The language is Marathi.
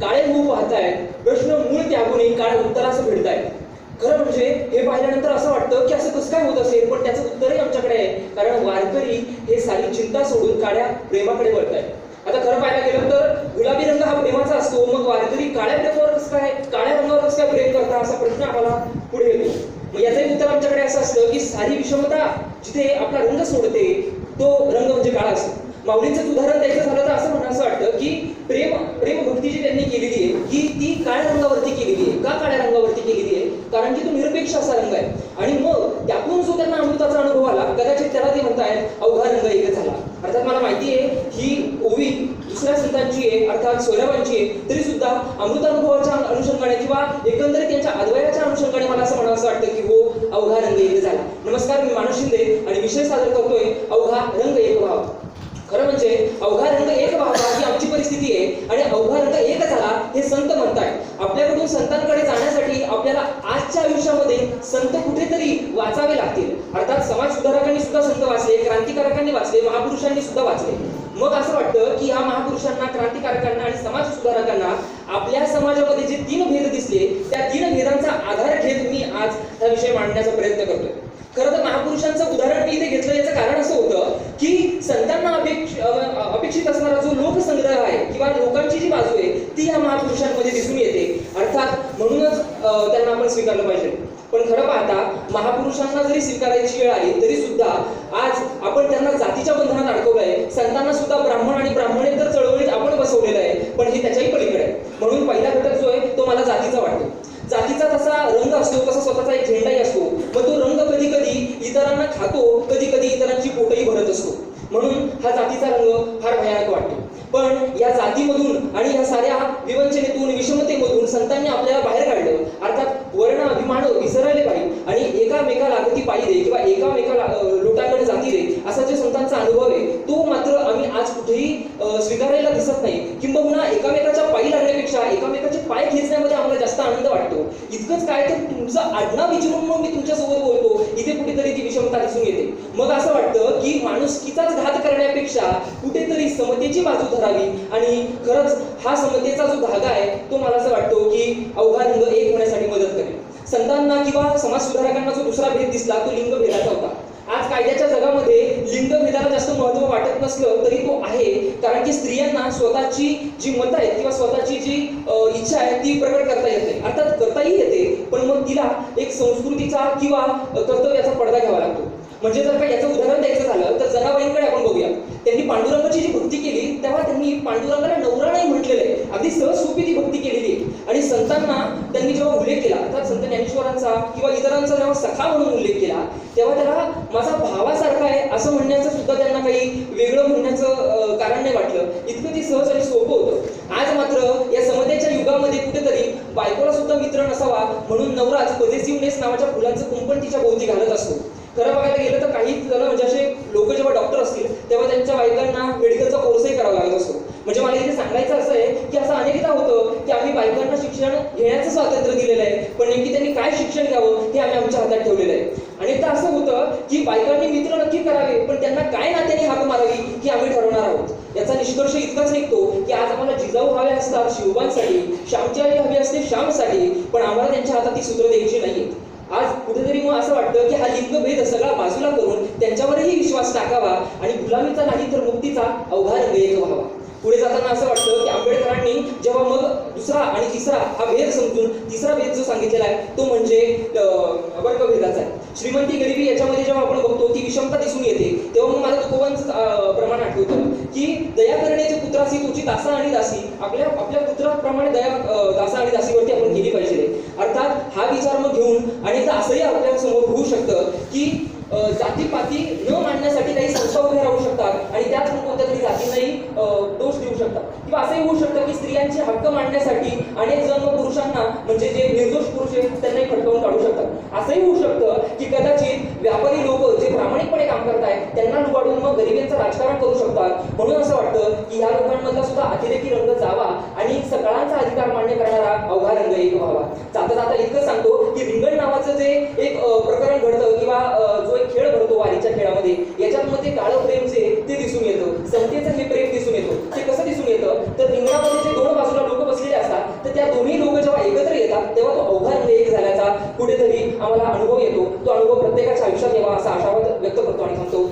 काळे मूळ पाहतायत प्रश्न मूळ त्यागून काळ्या उत्तरास भेटतायत खरं म्हणजे हे पाहिल्यानंतर असं वाटतं की असं कसं काय होत असेल पण त्याचं उत्तरही आमच्याकडे आहे. कारण वारकरी हे सारी चिंता सोडून काळ्या प्रेमाकडे वळतायत. आता खरं पाहायला गेलं तर गुलाबी रंग हा प्रेमाचा असतो मग वारकरी काळ्या प्रेमावर कसं काय काळ्या रंगावर कसं काय प्रेम करता असा प्रश्न आम्हाला पुढे येतो. मग याचंही उत्तर आमच्याकडे असं असतं की सारी विषमता जिथे आपला रंग सोडते तो रंग म्हणजे काळा असतो. माऊलींचं उदाहरण द्यायचं झालं तर असं म्हणायचं वाटतं की प्रेम प्रेम भक्ती जी त्यांनी केलेली आहे की ती काळ्या रंगावरती केलेली आहे. का काळ्या रंगावरती केलेली आहे? कारण की तो निरपेक्ष असा रंग आहे. आणि मग त्यातून जो त्यांना अमृताचा अनुभव आला कदाचित त्याला ते म्हणतायत अवघा रंग एक झाला. अर्थात मला माहिती आहे ही ओवी दुसऱ्या संतांची आहे अर्थात सोयराबांची आहे तरी सुद्धा अमृतानुभवाच्या अनुषंगाने किंवा एकंदरीत त्यांच्या अद्वयाच्या अनुषंगाने मला असं म्हणावं असं वाटतं की हो अवघा रंग एक झाला. नमस्कार मी मानस शिंदे आणि विषय सादर करतोय अवघा रंग एक व्हावा खरं म्हणजे अवघा रंग एक व्हावा ही आमची परिस्थिती आहे आणि अवघा रंग एक झाला हे संत म्हणतायत. आपल्याकडून संतांकडे जाण्यासाठी आपल्याला आजच्या आयुष्यामध्ये संत कुठेतरी वाचावे लागतील. अर्थात समाज सुधारकांनी सुद्धा संत वाचले क्रांतिकारकांनी वाचले महापुरुषांनी सुद्धा वाचले. मग असं वाटतं की या महापुरुषांना क्रांतिकारकांना आणि समाज सुधारकांना आपल्या समाजामध्ये जे तीन भेद दिसले त्या तीन भेदांचा आधार घेत मी आज हा विषय मांडण्याचा प्रयत्न करतोय. खरं तर महापुरुषांचं उदाहरण मी इथे घेतलं याचं कारण असं होतं की संतांना अपेक्षित असणारा जो लोकसंग्रह आहे किंवा लोकांची जी बाजू आहे ती या महापुरुषांमध्ये दिसून येते अर्थात म्हणूनच अ, त्यांना आपण स्वीकारलं पाहिजे पण खरं पाहता महापुरुषांना जरी स्वीकारायची वेळ आली तरी सुद्धा आज आपण त्यांना जातीच्या बंधनात अडकवलंय संतांना सुद्धा ब्राह्मण आणि ब्राह्मणेतर चळवळीत आपण बसवलेलं आहे. पण हे त्याच्याही पलीकडे आहे. म्हणून पहिला घटक जो आहे तो मला जातीचा वाटतो. जातीचा तसा रंग असतो तसा स्वतःचा एक झेंडाही असतो. मग तो रंग कधी कधी इतरांना खातो कधी कधी इतरांची पोटही भरत असतो. म्हणून हा जातीचा रंग फार भयानक वाटतो. पण या जातीमधून आणि या साऱ्या विवंचनेतून विषमतेमधून संतांनी आपल्याला बाहेर काढलं अर्थात वर्ण अभिमान विसरायले पाहिजे आणि एकामेकाला गती पाहिजे दे किंवा एकामेकाला अं, लोटांकडे जाती दे असा जो संतांचा अनुभव आहे तो मात्र आम्ही आज कुठेही अं, स्वीकारायला दिसत नाही किंबहुना एकामेकाच्या पायी लागण्यापेक्षा एकामेकाचे पाय आम्हाला जास्त आनंद वाटतो. इतकंच काय तर तुमचं आडनाव विचारून मग मी तुमच्यासोबत बोलतो. इथे कुठेतरी ती विषमता दिसून येते. मग असं वाटतं की माणुसकीचाच घात करण्यापेक्षा कुठेतरी समतेची बाजू धरावी. आणि खरंच हा समतेचा जो धागा आहे तो मला असं वाटतो की अवघा रंग एक होण्यासाठी मदत करेल. संतांना किंवा समाज सुधारकांना जो दुसरा भेद दिसला तो लिंगभेदाचा होता. आज कायद्याच्या जगामध्ये लिंगभेदाला महत्त्व वाटत नसलं तरी तो आहे. कारण की स्त्रियांना स्वतःची जी मतं आहेत किंवा स्वतःची जी इच्छा आहे ती प्रकट करता येते. अर्थात करताही येते पण मग तिला एक संस्कृतीचा किंवा कर्तव्याचा पडदा घ्यावा लागतो. म्हणजे जर का याचं उदाहरण द्यायचं झालं तर जनाबाईंकडे आपण बघूया. त्यांनी पांडुरंगाची जी भक्ती केली तेव्हा त्यांनी पांडुरंगाला नवरा नाही म्हटलेलं आहे. अगदी सहज सोपी ती भक्ती केलेली आहे आणि संतांना त्यांनी जेव्हा उल्लेख केला अर्थात संत ज्ञानेश्वरांचा किंवा इतरांचा जेव्हा सखा म्हणून उल्लेख केला तेव्हा त्याला माझा भावासारखा आहे असं म्हणण्याचं सुद्धा त्यांना काही वेगळं म्हणण्याचं कारण नाही वाटलं. इतकं ते सहज आणि सोपं होतं. आज मात्र या समतेच्या युगामध्ये कुठेतरी बायकोला सुद्धा मित्र नसावा म्हणून नवराज पजेसिव्हनेस नावाच्या फुलांचं कुंपण तिच्या भोवती घालत असतो. खरं बघायला गेलं तर काही जण म्हणजे असे लोक जेव्हा डॉक्टर असतील तेव्हा त्यांच्या बायकांना मेडिकलचा कोर्सही करावा लागत असतो म्हणजे मला इथे सांगायचं असं आहे की असं अनेकदा होतं की आम्ही बायकांना शिक्षण घेण्याचं स्वातंत्र्य दिलेलं आहे पण नेमकी त्यांनी काय ते आम्ही आमच्या हातात ठेवलेलं आहे. आणि तर असं होतं की बायकांनी मित्र नक्की करावे पण त्यांना काय नात्याने हाक मारावी ही आम्ही ठरवणार आहोत. याचा निष्कर्ष इतकाच निघतो की आज आम्हाला जिजाऊ हवे असतात शिवबांसाठी श्यामची आई हवी असते श्यामसाठी पण आम्हाला त्यांच्या हातात ती सूत्र द्यायची नाही आज कुठेतरी मग असं वाटतं की हा लिंगभेद सगळा बाजूला करून त्यांच्यावरही विश्वास टाकावा आणि गुलामीचा नाही तर मुक्तीचा अवघार वेग व्हावा पुढे जाताना असं वाटतं की आंबेडकरांनी जेव्हा मग दुसरा आणि तिसरा हा भेद समजून तिसरा भेद जो सांगितलेला आहे तो म्हणजे अं, वर्गभेदाचा आहे. श्रीमंती गरिबी याच्यामध्ये जेव्हा आपण बघतो ती विषमता दिसून येते तेव्हा मग मला तुकोबांचं प्रमाण आठवतं की दया करण्याचे पुत्रासी तुझी दासा आणि दासी आपल्या आपल्या पुत्राप्रमाणे दया दासा आणि दासीवरती आपण केली पाहिजे. अर्थात हा विचार मग घेऊन आणि असंही आपल्यासमोर होऊ शकतं की जातीपाती न मांडण्यासाठी काही संस्था उभ्या राहू शकतात आणि त्याच मग कोणत्या तरी जातींनाही अं, दोष देऊ शकतात किंवा असंही होऊ शकतं की स्त्रियांचे हक्क मांडण्यासाठी अनेक जण पुरुषांना म्हणजे जे निर्दोष पुरुष आहेत त्यांनाही फटकावून काढू शकतात. असंही होऊ शकतं की कदाचित व्यापारी लोक जे प्रामाणिकपणे काम करतायत त्यांना लुबाडून मग गरिबींचं राजकारण करू शकतात. म्हणून असं वाटतं की ह्या लोकांमधला सुद्धा अतिरेकी रंग जावा आणि सकाळांचा अधिकार मान्य करणारा अवघा रंग एक व्हावा. जाता जाता इतकं सांगतो की रिंगण नावाचं जे एक प्रकरण घडतं किंवा जो एक खेळ घडतो वारीच्या खेळामध्ये आम्हाला अनुभव येतो. तो अनुभव प्रत्येकाच्या आयुष्यात यावा असा आशावाद व्यक्त करतो आणि सांगतो